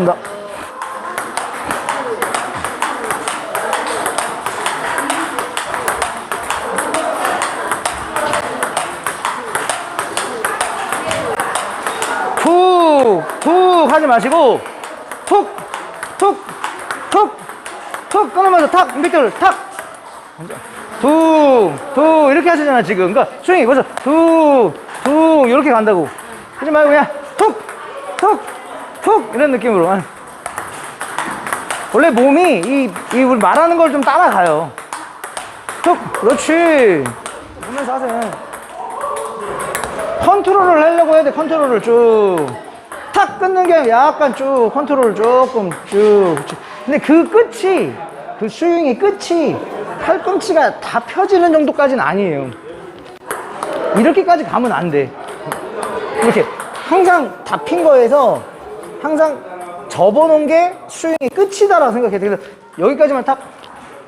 좋습니다. 툭, 툭 하지 마시고, 툭, 툭, 툭, 툭 끊으면서 탁, 밑으로 탁. 툭, 툭, 이렇게 하시잖아, 지금. 그러니까 스윙이 벌써 툭, 툭, 이렇게 간다고. 하지 말고 그냥 툭, 툭, 툭, 이런 느낌으로. 아. 원래 몸이 이, 이 말하는 걸 좀 따라가요. 툭, 그렇지. 보면서 하세요. 컨트롤을 하려고 해야 돼, 컨트롤을 쭉. 탁 끊는 게 약간 쭉, 컨트롤을 조금 쭉. 쭉. 근데 그 끝이, 그 스윙의 끝이 팔꿈치가 다 펴지는 정도까지는 아니에요. 이렇게까지 가면 안 돼. 이렇게. 항상 다 핀 거에서 항상 접어놓은 게 스윙의 끝이다라고 생각해. 그래서 여기까지만 탁,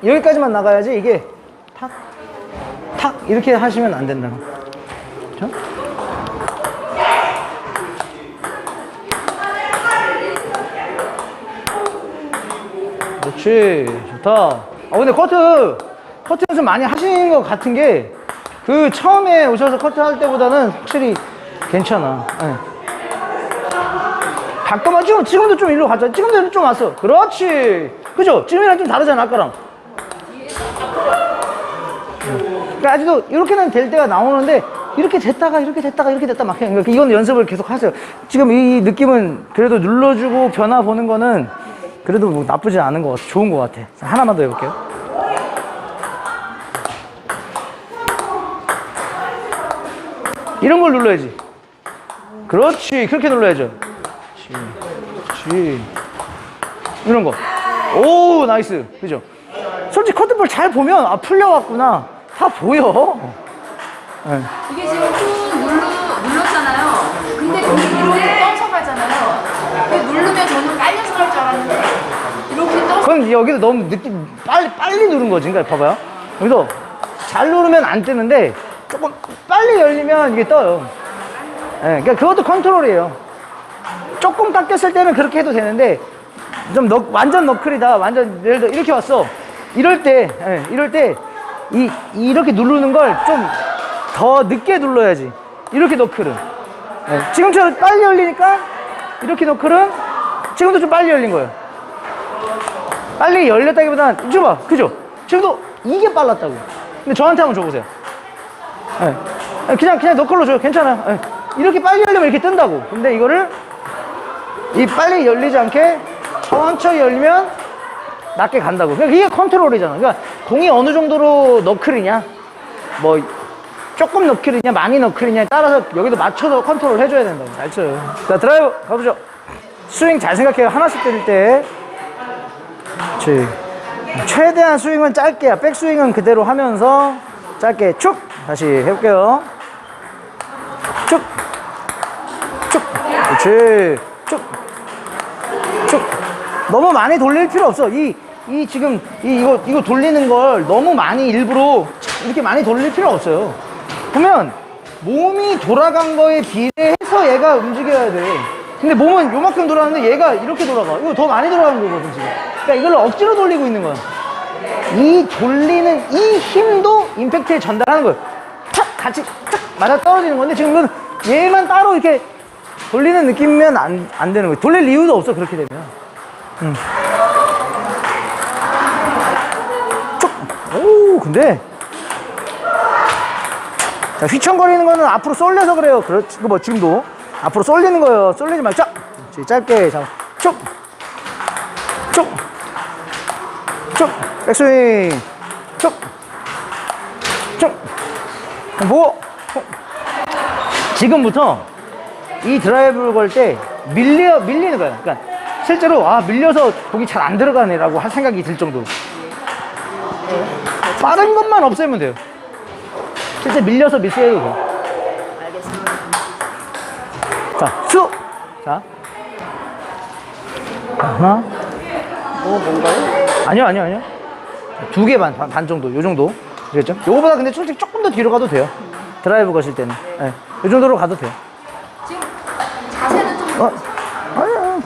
여기까지만 나가야지 이게 탁, 탁, 이렇게 하시면 안 된다고. 그렇죠? 그렇지 좋다 아 근데 커트 커트 연습 많이 하시는 것 같은 게 그 처음에 오셔서 커트 할 때보다는 확실히 괜찮아 예. 잠깐만 지금 지금도 좀 일로 가자 지금도 좀 왔어 그렇지 그죠 지금이랑 좀 다르잖아 아까랑 그러니까 아직도 이렇게는 될 때가 나오는데 이렇게 됐다가 이렇게 됐다가 이렇게 됐다 막 해. 그러니까 이건 연습을 계속 하세요. 지금 이 느낌은 그래도 눌러주고 변화 보는 거는 그래도 뭐 나쁘지 않은 것 같아. 좋은 것 같아. 자, 하나만 더 해볼게요. 이런 걸 눌러야지. 그렇지. 그렇게 눌러야죠. 그렇지. 이런 거. 오, 나이스. 그죠? 솔직히 커튼볼 잘 보면, 아, 풀려왔구나. 다 보여. 네. 이게 지금 꾹 눌러, 눌렀잖아요. 근데 이렇게 떠서 가잖아요. 그 누르면 저는 깔려서 갈 줄 알았는데 이렇게 떠서 그건 여기도 너무 느낌 빨리 빨리 누른 거지. 그러니까 봐봐요. 여기서 잘 누르면 안 뜨는데 조금 빨리 열리면 이게 떠요. 예, 그러니까 그것도 컨트롤이에요. 조금 깎였을 때는 그렇게 해도 되는데 좀 너, 완전 너클이다. 완전 예를 들어 이렇게 왔어. 이럴 때, 예, 이럴 때 이, 이렇게 누르는 걸 좀 더 늦게 눌러야지. 이렇게 너클은. 예, 지금처럼 빨리 열리니까 이렇게 너클은 지금도 좀 빨리 열린 거예요. 빨리 열렸다기보다는 지금 봐 그죠? 지금도 이게 빨랐다고 근데 저한테 한번 줘보세요 예. 그냥 그냥 너클로 줘요 괜찮아요 예. 이렇게 빨리 열리면 이렇게 뜬다고 근데 이거를 이 빨리 열리지 않게 천천히 열리면 낮게 간다고. 그러니까 이게 컨트롤이잖아. 그러니까 공이 어느 정도로 너클이냐? 뭐 조금 너클이냐 많이 너클이냐에 따라서 여기도 맞춰서 컨트롤 해줘야 된다고 잘 쳐요 자 드라이브 가보죠. 스윙 잘 생각해요. 하나씩 때릴 때. 그렇지. 최대한 스윙은 짧게, 백스윙은 그대로 하면서 짧게 쭉 다시 해볼게요. 쭉, 쭉, 그렇지. 쭉, 쭉. 너무 많이 돌릴 필요 없어. 이, 이 지금 이 이거 이거 돌리는 걸 너무 많이 일부러 이렇게 많이 돌릴 필요 없어요. 보면 몸이 돌아간 거에 비례해서 얘가 움직여야 돼. 근데 몸은 요만큼 돌아가는데 얘가 이렇게 돌아가. 이거 더 많이 돌아가는 거거든, 지금. 그러니까 이걸 억지로 돌리고 있는 거야. 이 돌리는 이 힘도 임팩트에 전달하는 거예요. 탁! 같이 탁! 맞아 떨어지는 건데 지금 이건 얘만 따로 이렇게 돌리는 느낌이면 안, 안 되는 거예요. 돌릴 이유도 없어, 그렇게 되면. 음. 쭉! 오, 근데. 자, 휘청거리는 거는 앞으로 쏠려서 그래요. 그렇지. 뭐 지금도. 앞으로 쏠리는 거예요. 쏠리지! 그렇지. 짧게 잡아. 쭉! 쭉! 쭉! 백스윙! 쭉! 쭉! 보고! 지금부터 이 드라이브를 걸 때 밀려, 밀리는 거예요. 그러니까 실제로 아, 밀려서 공이 잘 안 들어가네라고 할 생각이 들 정도로. 빠른 것만 없애면 돼요. 실제 밀려서 미스해도 돼요. 자, 수! 자. 하나. 뭐 뭔가요? 아니요, 아니요, 아니요. 두 개 반, 반, 반 정도, 요 정도. 그랬죠? 요거보다 근데 솔직히 조금 더 뒤로 가도 돼요. 드라이브 거실 때는. 예. 요 정도로 가도 돼요. 어?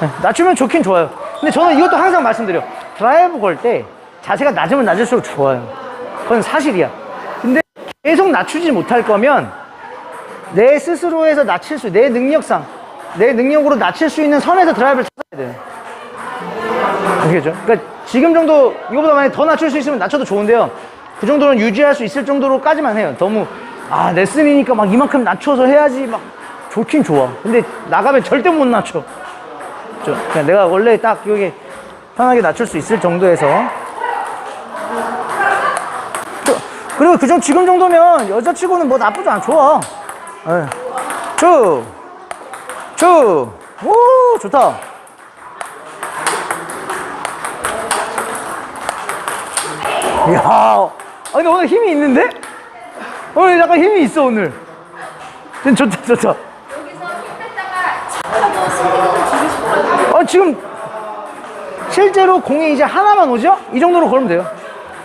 네, 낮추면 좋긴 좋아요. 근데 저는 이것도 항상 말씀드려. 드라이브 걸 때 자세가 낮으면 낮을수록 좋아요. 그건 사실이야. 근데 계속 낮추지 못할 거면 내 스스로에서 낮출 수, 내 능력상, 내 능력으로 낮출 수 있는 선에서 드라이브를 찾아야 돼요. 아시겠죠? 그러니까 지금 정도, 이거보다 만약에 더 낮출 수 있으면 낮춰도 좋은데요. 그 정도는 유지할 수 있을 정도로까지만 해요. 너무, 아, 레슨이니까 막 이만큼 낮춰서 해야지 막 좋긴 좋아. 근데 나가면 절대 못 낮춰. 저, 그냥 내가 원래 딱 여기 편하게 낮출 수 있을 정도에서. 그- 그리고 그 정, 지금 정도면 여자치고는 뭐 나쁘지 않아. 좋아. 예. 쭉. 쭉. 오, 좋다. 이야. 아, 근데 오늘 힘이 있는데? 오늘 약간 힘이 있어, 오늘. 좀 좋다, 좋다. 지금 실제로 공이 이제 하나만 오죠? 이 정도로 걸으면 돼요.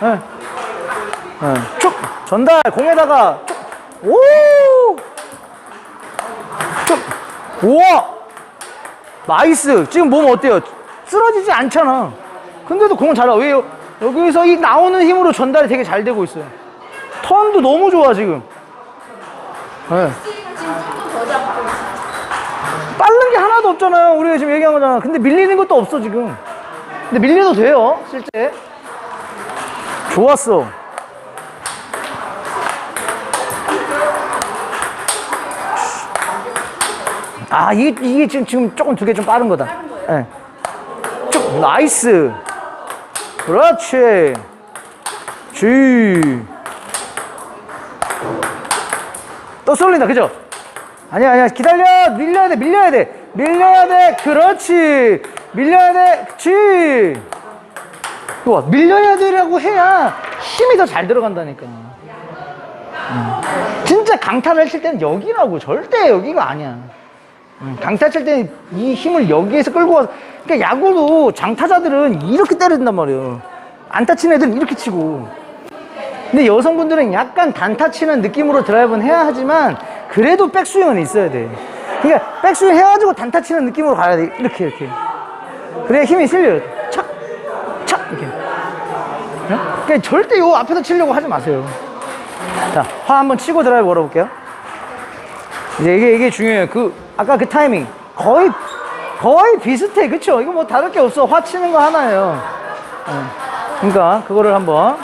예. 예. 쭉 전달 공에다가 쭉. 오! 쭉. 우와! 나이스. 지금 몸 어때요? 쓰러지지 않잖아. 근데도 공은 잘 와. 왜요? 여기서 이 나오는 힘으로 전달이 되게 잘 되고 있어요. 턴도 너무 좋아, 지금. 잡고 빠른 게 하나도 없잖아요. 우리가 지금 얘기한 거잖아. 근데 밀리는 것도 없어, 지금. 근데 밀려도 돼요, 실제. 좋았어. 아, 이게, 이게 지금, 지금 조금 두 개 좀 빠른 거다. 예. 쭉, 나이스. 그렇지. 쥐. 또 쏠린다, 그죠? 아니야, 아니야. 기다려. 밀려야 돼, 밀려야 돼. 밀려야 돼. 그렇지. 밀려야 돼. 그렇지. 좋아. 밀려야 되라고 해야 힘이 더 잘 들어간다니까. 음. 진짜 강타를 칠 때는 여기라고. 절대 여기가 아니야. 음, 강타 칠 때는 이 힘을 여기에서 끌고 와서. 그러니까 야구도 장타자들은 이렇게 때려야 된단 말이에요. 안타 치는 애들은 이렇게 치고. 근데 여성분들은 약간 단타 치는 느낌으로 드라이브는 해야 하지만 그래도 백스윙은 있어야 돼. 그러니까 백스윙 해가지고 단타 치는 느낌으로 가야 돼. 이렇게 이렇게. 그래야 힘이 실려요. 착, 착 이렇게. 네? 그러니까 절대 요 앞에서 치려고 하지 마세요. 자, 화 한번 치고 드라이브 걸어볼게요. 이제 이게 이게 중요해요. 그 아까 그 타이밍 거의 거의 비슷해, 그쵸? 이거 뭐 다를 게 없어. 화 치는 거 하나예요. 네. 그러니까 그거를 한번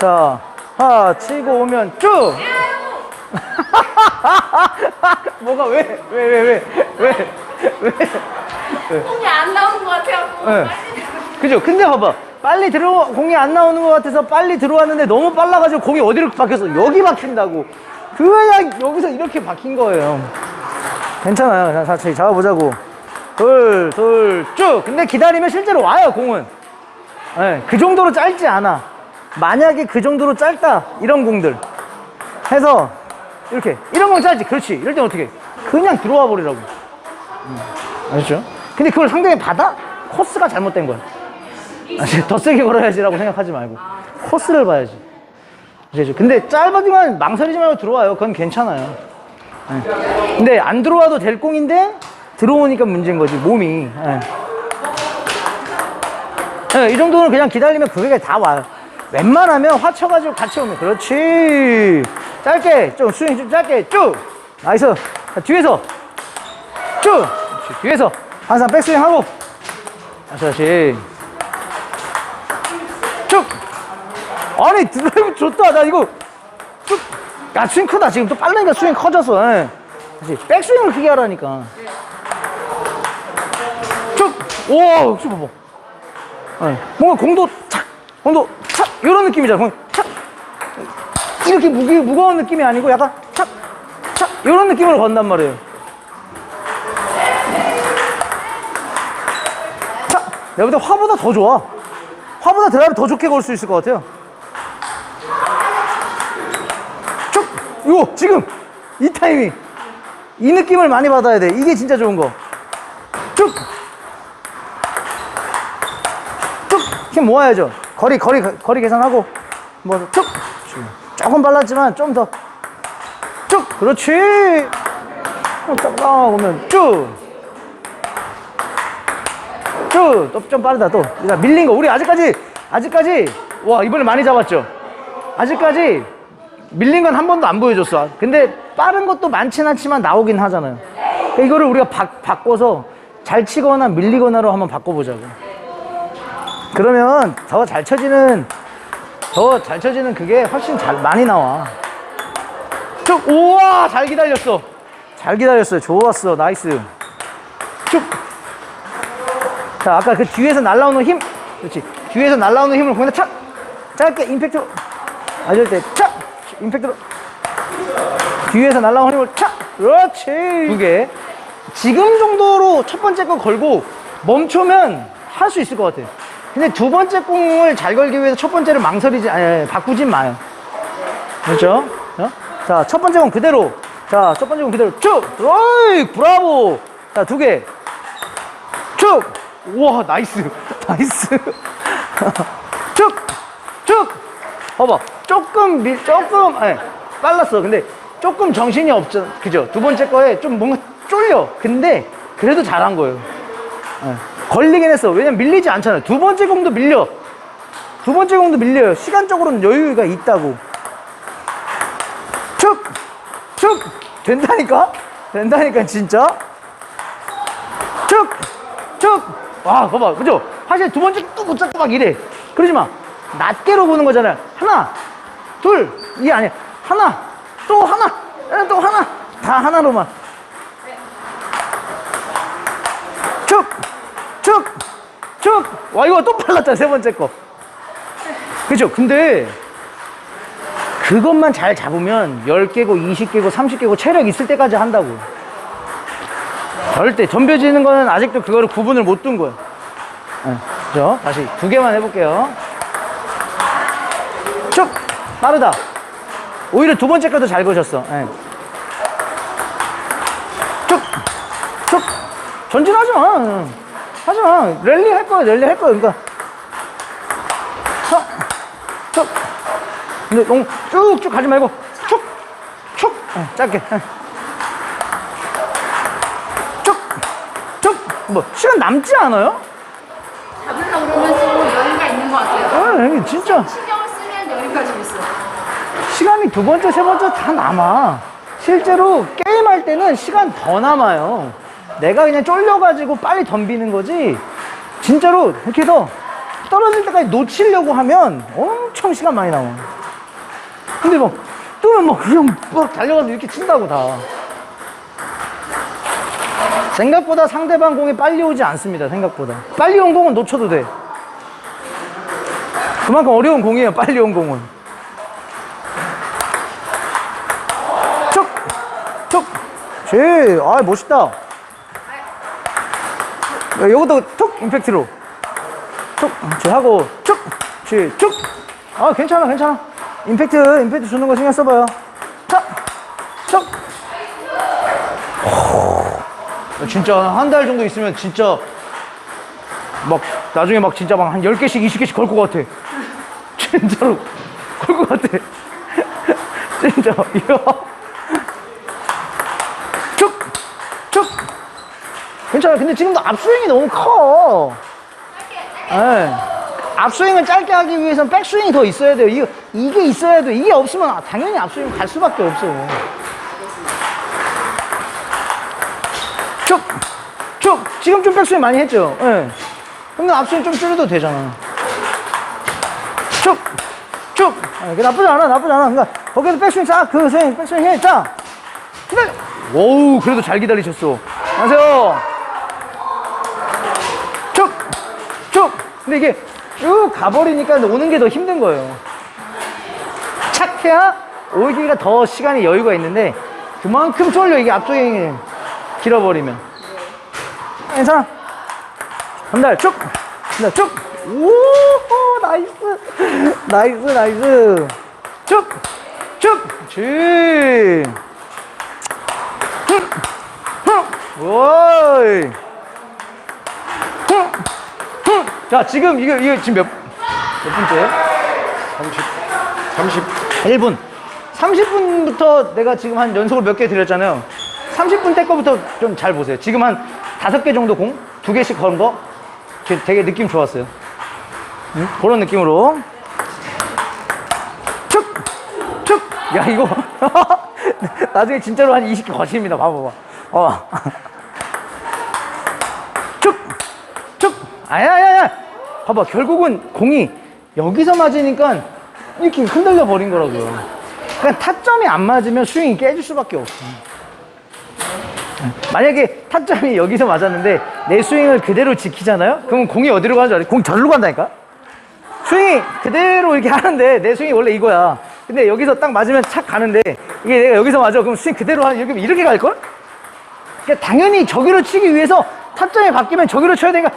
자, 하 치고 오면 쭉. 뭐가 왜? 왜, 왜, 왜? 왜? 왜? 공이 안 나오는 것 같아요. 네. 그죠? 근데 봐봐. 빨리 들어, 공이 안 나오는 것 같아서 빨리 들어왔는데 너무 빨라가지고 공이 어디로 박혔어? 여기 박힌다고. 그냥 여기서 이렇게 박힌 거예요. 괜찮아요. 자, 같이 잡아보자고. 둘, 둘, 쭉. 근데 기다리면 실제로 와요, 공은. 네, 그 정도로 짧지 않아. 만약에 그 정도로 짧다. 이런 공들. 해서, 이렇게. 이런 건 짧지. 그렇지. 이럴 땐 어떻게? 해? 그냥 들어와 버리라고. 음, 아시죠? 근데 그걸 상대방이 받아? 코스가 잘못된 거야. 아시, 더 세게 걸어야지라고 생각하지 말고. 코스를 봐야지. 아시죠? 근데 짧아지만 망설이지 말고 들어와요. 그건 괜찮아요. 네. 근데 안 들어와도 될 공인데 들어오니까 문제인 거지 몸이. 예. 예, 이 정도는 그냥 기다리면 그게 다 와요. 웬만하면 화쳐가지고 같이 오면 그렇지. 짧게 좀 스윙 좀 짧게 쭉. 나이스. 자, 뒤에서 쭉. 그렇지. 뒤에서 항상 백스윙 하고. 다시 다시. 쭉. 아니 드라이브 좋다. 나 이거 쭉. 야 스윙 크다. 지금 또 빠르니까 스윙 커졌어. 예. 그렇지. 백스윙을 크게 하라니까. 쭉. 오, 쭉 봐봐. 예. 뭔가 공도 착, 공도 착 이런 느낌이잖아. 공 착. 이렇게 무게 무거운 느낌이 아니고 약간 착, 착 이런 느낌으로 건단 말이에요. 자, 내가 볼때 화보다 더 좋아. 화보다 드라이브 더 좋게 걸 수 있을 것 같아요. 쭉, 이거 지금 이 타이밍, 이 느낌을 많이 받아야 돼. 이게 진짜 좋은 거. 쭉. 쭉 힘 모아야죠. 거리 거리 거리 계산하고 뭐 쭉 조금 빨랐지만 좀 더 쭉 그렇지. 딱 나오면 쭉 쭉! 또좀 빠르다, 또. 자, 밀린 거. 우리 아직까지, 아직까지, 와, 이번에 많이 잡았죠? 아직까지 밀린 건 한 번도 안 보여줬어. 근데 빠른 것도 많진 않지만 나오긴 하잖아요. 그러니까 이거를 우리가 바, 바꿔서 잘 치거나 밀리거나로 한번 바꿔보자고. 그러면 더 잘 쳐지는, 더 잘 쳐지는 그게 훨씬 잘, 많이 나와. 쭉! 우와! 잘 기다렸어. 잘 기다렸어요. 좋았어. 나이스. 쭉! 자, 아까 그 뒤에서 날라오는 힘. 그렇지. 뒤에서 날라오는 힘을 거기다 착! 짧게 임팩트로. 맞을 때 착! 임팩트로. 뒤에서 날라오는 힘을 착! 그렇지. 두 개. 지금 정도로 첫 번째 거 걸고 멈추면 할 수 있을 것 같아. 근데 두 번째 공을 잘 걸기 위해서 첫 번째를 망설이지, 아니, 아니, 바꾸진 마요. 그렇죠? 어? 자, 첫 번째 공 그대로. 자, 첫 번째 공 그대로 쭉! 어이, 브라보! 자, 두 개. 쭉! 우와, 나이스. 나이스. 쭉! 쭉! 봐봐. 조금, 밀, 조금, 예, 빨랐어. 근데 조금 정신이 없죠. 그죠? 두 번째 거에 좀 뭔가 쫄려. 근데 그래도 잘한 거예요. 예. 걸리긴 했어. 왜냐면 밀리지 않잖아요. 두 번째 공도 밀려. 두 번째 공도 밀려요. 시간적으로는 여유가 있다고. 쭉! 쭉! 된다니까? 된다니까, 진짜? 쭉! 쭉! 와, 봐봐. 그죠? 사실 두 번째 막 이래. 그러지 마. 낱개로 보는 거잖아요. 하나, 둘, 이게 아니야. 하나, 또 하나, 에, 또 하나. 다 하나로만. 쭉! 쭉! 쭉! 와, 이거 또 빨랐잖아, 세 번째 거. 그죠? 근데 그것만 잘 잡으면 10개고 20개고 30개고 체력 있을 때까지 한다고. 절대 덤벼지는 거는 아직도 그거를 구분을 못 둔. 네, 그죠? 다시 두 개만 해볼게요. 쭉! 빠르다. 오히려 두 번째 거도 잘 거셨어. 네. 쭉! 쭉! 전진하지 마. 하지 마. 랠리 할 거야, 랠리 할 거야. 그러니까. 쭉! 쭉! 근데 너무 쭉쭉 가지 말고 쭉! 쭉! 네, 짧게. 네. 쭉! 쭉! 뭐, 시간 남지 않아요? 잡으려고 그러면 좀 여유가 있는 것 같아요. 아, 이게 진짜. 신경을 쓰면 여유가 좀 있어. 시간이 두 번째, 세 번째 다 남아. 실제로 게임할 때는 시간 더 남아요. 내가 그냥 쫄려가지고 빨리 덤비는 거지. 진짜로 이렇게 해서 떨어질 때까지 놓치려고 하면 엄청 시간 많이 나와. 근데 뭐, 뜨면 뭐 그냥 막 달려가서 이렇게 친다고 다. 생각보다 상대방 공이 빨리 오지 않습니다, 생각보다. 빨리 온 공은 놓쳐도 돼. 그만큼 어려운 공이에요, 빨리 온 공은. 쭉! 쭉! 제, 아, 멋있다. 야, 이것도 툭! 임팩트로. 툭! 제 하고, 쭉! 제, 쭉! 아, 괜찮아, 괜찮아. 임팩트, 임팩트 주는 거 신경 써봐요. 자! 쭉! 야, 진짜 한 달 정도 있으면 진짜 막 나중에 막 진짜 막 한 10개씩, 20개씩 걸 것 같아. 진짜로. 걸 것 같아. 진짜. 이거. 쭉! 쭉! 괜찮아. 근데 지금도 앞스윙이 너무 커. 예. 앞스윙을 짧게 하기 위해서는 백스윙이 더 있어야 돼요. 이거, 이게 있어야 돼. 이게 없으면 당연히 앞스윙 갈 수밖에 없어. 쭉! 쭉! 지금 좀 백스윙 많이 했죠? 예. 근데 앞스윙 좀 줄여도 되잖아. 쭉! 쭉! 예, 그 나쁘지 않아, 나쁘지 않아. 그러니까 거기서 백스윙 싹, 그 스윙, 백스윙 해. 자! 기다려! 오우, 그래도 잘 기다리셨어. 안녕하세요. 쭉! 쭉! 근데 이게 쭉 가버리니까 오는 게 더 힘든 거예요. 착해야 오기가 더 시간이 여유가 있는데 그만큼 쫄려, 이게 앞쪽이 길어버리면. 괜찮아. 한달 쭉! 한달 쭉! 오! 나이스! 나이스, 나이스! 쭉! 쭉! 쭉! 오이. 흥, 흥. 자, 지금 이거 이거 지금 몇, 몇 분째? 30. 1분. 30분부터 내가 지금 한 연속을 몇 개 드렸잖아요. 30분 때 거부터 좀 잘 보세요. 지금 한 다섯 개 정도 공, 두 개씩 건 거. 되- 되게 느낌 좋았어요. 응? 그런 느낌으로. 축! 축! 야, 이거. 나중에 진짜로 한 20개 거십니다. 봐봐봐. 어. 쭉! 쭉! 아야, 아야, 아야! 봐봐, 결국은 공이 여기서 맞으니까 이렇게 흔들려 버린 거라고요. 그러니까 타점이 안 맞으면 스윙이 깨질 수밖에 없어. 만약에 타점이 여기서 맞았는데 내 스윙을 그대로 지키잖아요? 그러면 공이 어디로 가는 줄 알아요? 공이 절로 간다니까? 스윙이 그대로 이렇게 하는데 내 스윙이 원래 이거야. 근데 여기서 딱 맞으면 착 가는데 이게 내가 여기서 맞아. 그럼 스윙 그대로 하는 이렇게, 이렇게 갈걸? 그러니까 당연히 저기로 치기 위해서 타점이 바뀌면 저기로 쳐야 되니까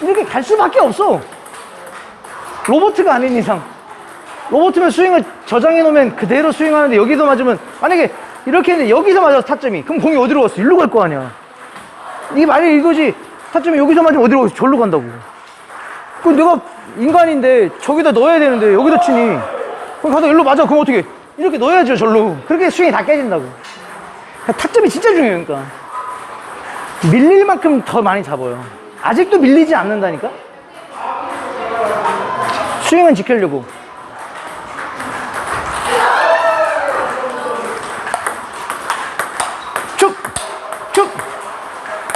이렇게 갈 수밖에 없어. 로보트가 아닌 이상. 로보트면 스윙을 저장해 놓으면 그대로 스윙하는데 여기서 맞으면 만약에 이렇게 했는데 여기서 맞아서 타점이 그럼 공이 어디로 갔어? 일로 갈 거 아니야. 이게 말이 이거지. 타점이 여기서 맞으면 어디로 갔어? 절로 간다고. 그럼 내가 인간인데 저기다 넣어야 되는데 여기다 치니 그럼 가서 일로 맞아. 그럼 어떻게? 이렇게 넣어야죠, 절로. 그렇게 스윙이 다 깨진다고. 그러니까 타점이 진짜 중요해요, 그러니까. 밀릴 만큼 더 많이 잡아요. 아직도 밀리지 않는다니까? 스윙은 지키려고. 쭉! 쭉!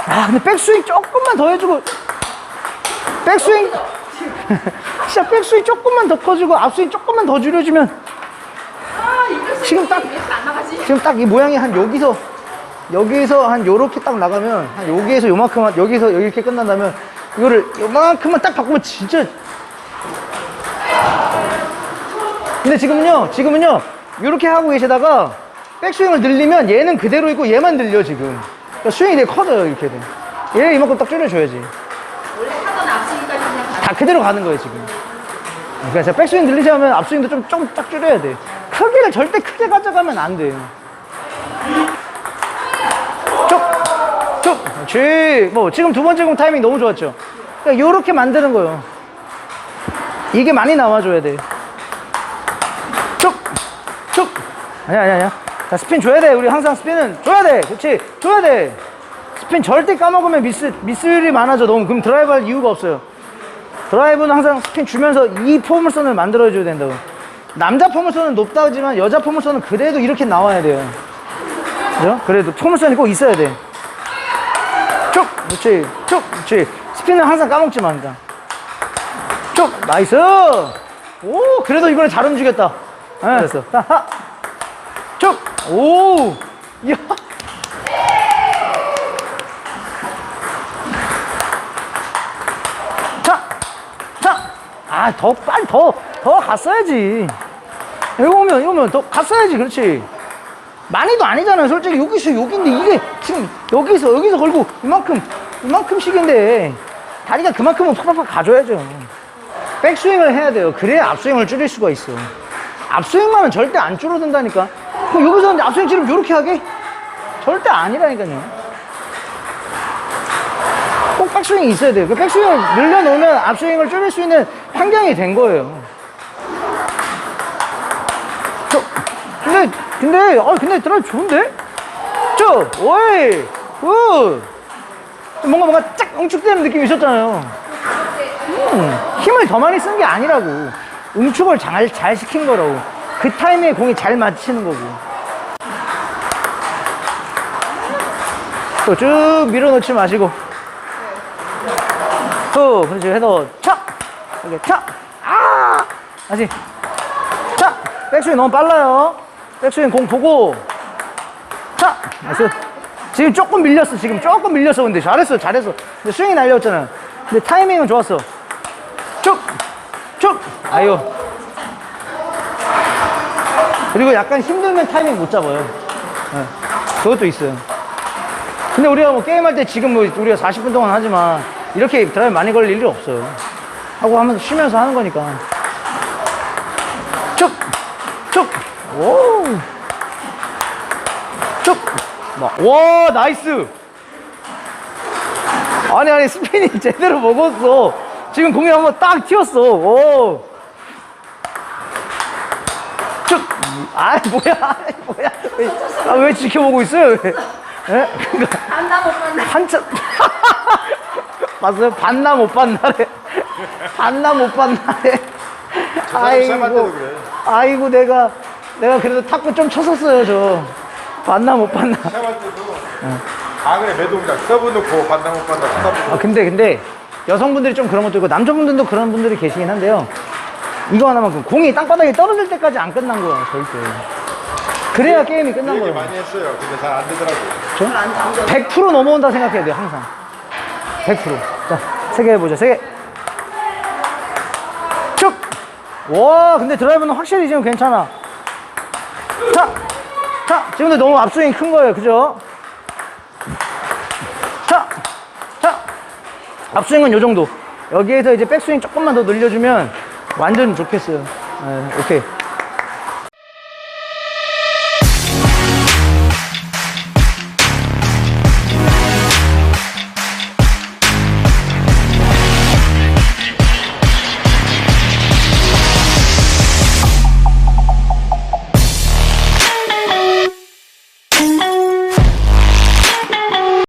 아, 근데 백스윙 조금만 더 해주고. 백스윙. 진짜 백스윙 조금만 더 커주고, 앞스윙 조금만 더 줄여주면. 아, 지금 딱-? 지금 딱 이 모양이 한 여기서 여기서 한 요렇게 딱 나가면 한 여기에서 요만큼만 여기서 여기 이렇게 끝난다면 이거를 요만큼만 딱 바꾸면 진짜 근데 지금은요 지금은요 요렇게 하고 계시다가 백스윙을 늘리면 얘는 그대로 있고 얘만 늘려 지금 그러니까 스윙이 되게 커져요 이렇게 돼. 얘 이만큼 딱 줄여줘야지 원래 하던 앞스윙까지 그냥 가. 다 그대로 가는 거예요 지금 그러니까 제가 백스윙 늘리지 하면 앞스윙도 좀좀딱 줄여야 돼 크기를 절대 크게 가져가면 안 돼요 쭉! 쭉! 그렇지 뭐 지금 두 번째 공 타이밍 너무 좋았죠 그러니까 요렇게 만드는 거예요 이게 많이 나와줘야 돼 쭉! 쭉! 아니야 아니야 아니야 자 스핀 줘야 돼 우리 항상 스핀은 줘야 돼 그렇지 줘야 돼 스핀 절대 까먹으면 미스 미스율이 많아져 너무 그럼 드라이브 할 이유가 없어요 드라이브는 항상 스핀 주면서 이 포물선을 만들어줘야 된다고. 남자 포물선은 높다지만 여자 포물선은 그래도 이렇게 나와야 돼요. 그죠? 그래도 포물선이 꼭 있어야 돼. 쭉! 그렇지. 쭉! 그렇지. 스핀은 항상 까먹지 마, 그러니까. 쭉! 나이스! 오! 그래도 이번에 잘 움직였다. 네, 됐어. 하하! 쭉! 오! 이야! 자! 자! 아, 더, 빨리 더, 더 갔어야지. 이거 오면, 이거 오면 더 갔어야지, 그렇지. 많이도 아니잖아요. 솔직히 여기서 여기인데 이게 지금 여기서, 여기서 걸고 이만큼, 이만큼씩인데 다리가 그만큼은 팍팍팍 가줘야죠. 백스윙을 해야 돼요. 그래야 앞스윙을 줄일 수가 있어. 앞스윙만은 절대 안 줄어든다니까. 그럼 여기서 앞스윙 지금 이렇게 하게? 절대 아니라니까요. 꼭 백스윙이 있어야 돼요. 그 백스윙을 늘려놓으면 앞스윙을 줄일 수 있는 환경이 된 거예요. 저, 근데, 근데, 아, 근데 드라이브 좋은데? 저, 오이, 굿. 뭔가 뭔가 쫙 응축되는 느낌이 있었잖아요. 음, 힘을 더 많이 쓴 게 아니라고. 응축을 잘, 잘 시킨 거라고. 그 타이밍에 공이 잘 맞히는 거고. 또 쭉 밀어넣지 마시고. 후, 그렇지. 해서 차! 이렇게 차! 아! 다시. 차! 백스윙 너무 빨라요. 백스윙 공 보고. 차! 나이스. 지금 조금 밀렸어. 지금 조금 밀렸어. 근데 잘했어. 잘했어. 근데 스윙이 날렸잖아. 근데 타이밍은 좋았어. 쭉! 쭉! 아유. 그리고 약간 힘들면 타이밍 못 잡아요. 네. 그것도 있어요. 근데 우리가 뭐 게임할 때 지금 뭐 우리가 40분 동안 하지만 이렇게 드라이브 많이 걸릴 일이 없어요. 하고 하면서 쉬면서 하는 거니까. 쭉! 쭉! 오! 쭉! 막, 와, 나이스! 아니, 아니, 스피니 제대로 먹었어. 지금 공이 한번 딱 튀었어. 오! 쭉! 아, 뭐야, 뭐야. 왜, 아, 왜 지켜보고 있어요? 왜? 예? 안나 못 만나. 한참 봤어요? 봤나 못 봤나래. 봤나 못 봤나래. 그래. 아이고 내가 내가 그래도 탁구 좀 쳤었어요 저. 봤나 못 봤나. 때도 아 그래 매동작 서브 넣고 반다 못 반다 쳐다보고 아 근데 근데 여성분들이 좀 그런 것도 있고 남자분들도 그런 분들이 계시긴 한데요. 이거 하나만큼 공이 땅바닥에 떨어질 때까지 안 끝난 거예요 절대. 그래야 게임이 끝난 그 얘기 거예요. 많이 했어요. 근데 잘 안 되더라고. 저100% 넘어온다 생각해야 돼요 항상. 100%. 자, 세 개 해보자. 세 개. 쭉. 와, 근데 드라이브는 확실히 지금 괜찮아. 자, 자, 지금도 너무 앞스윙 큰 거예요, 그죠? 자, 자, 앞스윙은 요 정도. 여기에서 이제 백스윙 조금만 더 늘려주면 완전 좋겠어요. 네, 오케이.